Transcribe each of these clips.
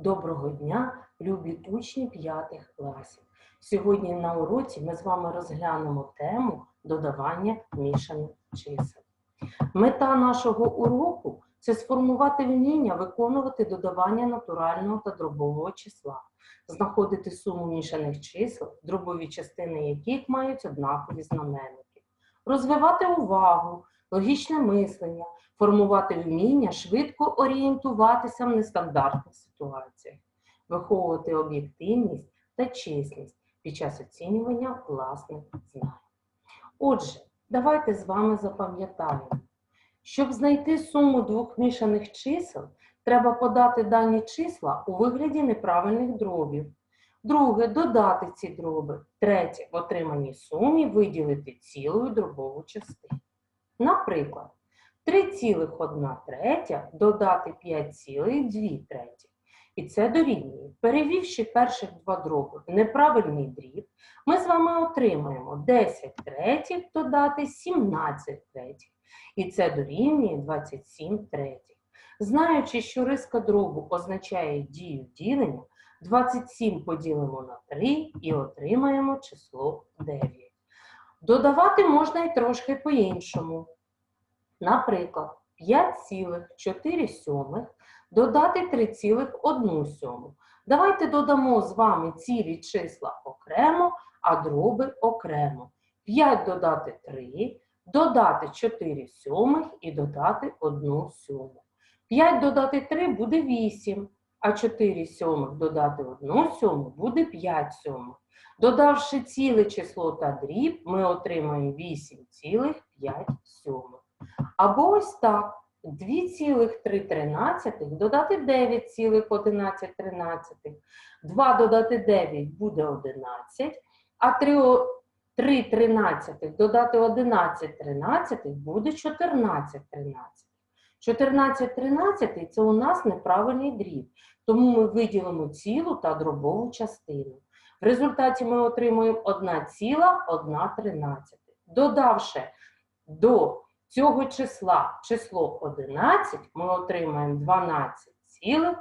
Доброго дня, любі учні п'ятих класів. Сьогодні на уроці ми з вами розглянемо тему додавання мішаних чисел. Мета нашого уроку це сформувати вміння виконувати додавання натурального та дробового числа, знаходити суму мішаних чисел, дробові частини яких мають однакові знаменники, розвивати увагу, логічне мислення, формувати вміння швидко орієнтуватися в нестандартних ситуаціях, виховувати об'єктивність та чесність під час оцінювання власних знань. Отже, давайте з вами запам'ятаємо, щоб знайти суму двох мішаних чисел, треба подати дані числа у вигляді неправильних дробів. Друге додати ці дроби. Третє в отриманій сумі виділити цілою дробову частину. Наприклад, 3,1 третя додати 5,2 треті. І це дорівнює. Перевівши перших два дроби в неправильний дріб, ми з вами отримаємо 10 третіх додати 17 третіх. І це дорівнює 27 третіх. Знаючи, що риска дробу означає дію ділення, 27 поділимо на 3 і отримаємо число 9. Додавати можна і трошки по-іншому. Наприклад, 5,4 сьомих додати 3,1 сьому. Давайте додамо з вами цілі числа окремо, а дроби окремо. 5 додати 3, додати 4 сьомих і додати 1 сьому. 5 додати 3 буде 8, а 4 сьомих додати 1 сьому буде 5 сьомих. Додавши ціле число та дріб, ми отримаємо 8,5 сьомих. Або ось так. 2,3 додати 9,11. 2 додати 9 буде 11, а 3, 3 тринадцятих додати 11 тринадцятих буде 14 тринадцятих. 14 тринадцятих – це у нас неправильний дріб, тому ми виділимо цілу та дробову частину. В результаті ми отримуємо 1,1 тринадцятих. Додавши до цього числа число 11, ми отримаємо 12,1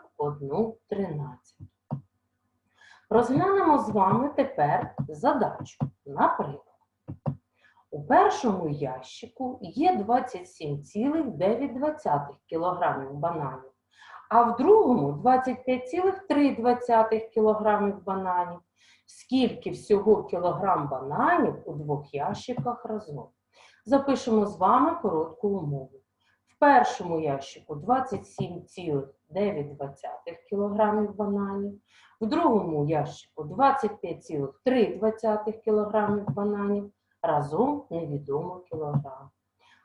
Розглянемо з вами тепер задачу. Наприклад, у першому ящику є 27,9 кг бананів, а в другому 25,3 кг бананів. Скільки всього кілограм бананів у двох ящиках разом? Запишемо з вами коротку умову. В першому ящику 27,9 кг бананів, в другому ящику 25,3 кг бананів, разом невідомо кілограм.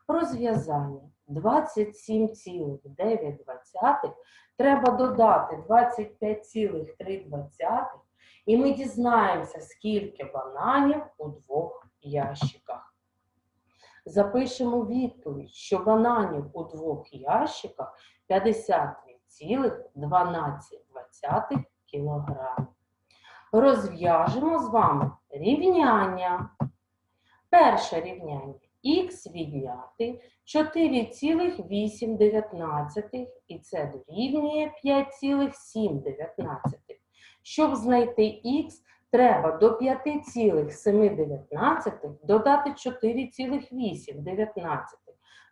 Розв'язання 27,9 треба додати 25,3 і ми дізнаємося, скільки бананів у двох ящиках. Запишемо відповідь, що бананів у двох ящиках 53,12 кг. Розв'яжемо з вами рівняння. Перше рівняння х відняти 4,8 і це дорівнює 5,7. Щоб знайти х, треба до 5,7 додати 4,8.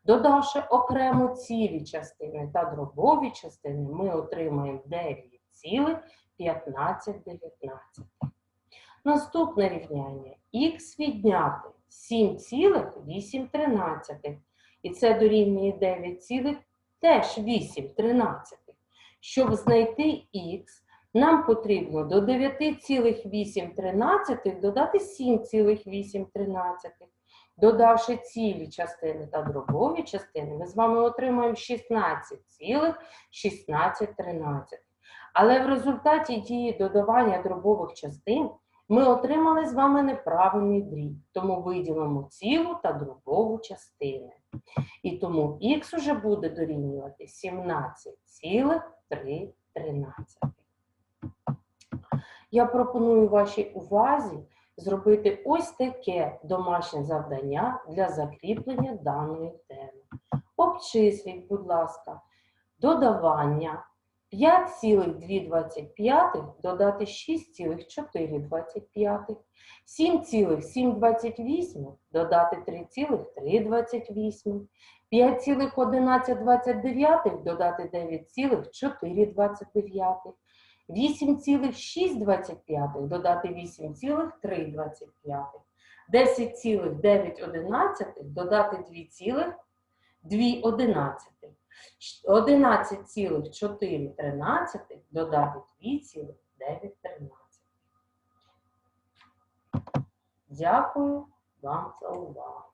Додавши окремо цілі частини та дробові частини, ми отримаємо 9,15. Наступне рівняння х відняти 7,8. І це дорівнює 9,8. Щоб знайти х, нам потрібно до 9,8 додати 7,8. Додавши цілі частини та дробові частини, ми з вами отримаємо 16,16. Але в результаті дії додавання дробових частин ми отримали з вами неправильний дріб, тому виділимо цілу та дробову частини. І тому х уже буде дорівнювати 17,3. Я пропоную вашій увазі зробити ось таке домашнє завдання для закріплення даної теми. Обчисліть, будь ласка, додавання 5,225 додати 6,425. 7,728 додати 3,328. 5,1129 додати 9,429. 8,625 додати 8,325. 10,911 додати 2,211. 11,413 додати 2,913. Дякую вам за увагу.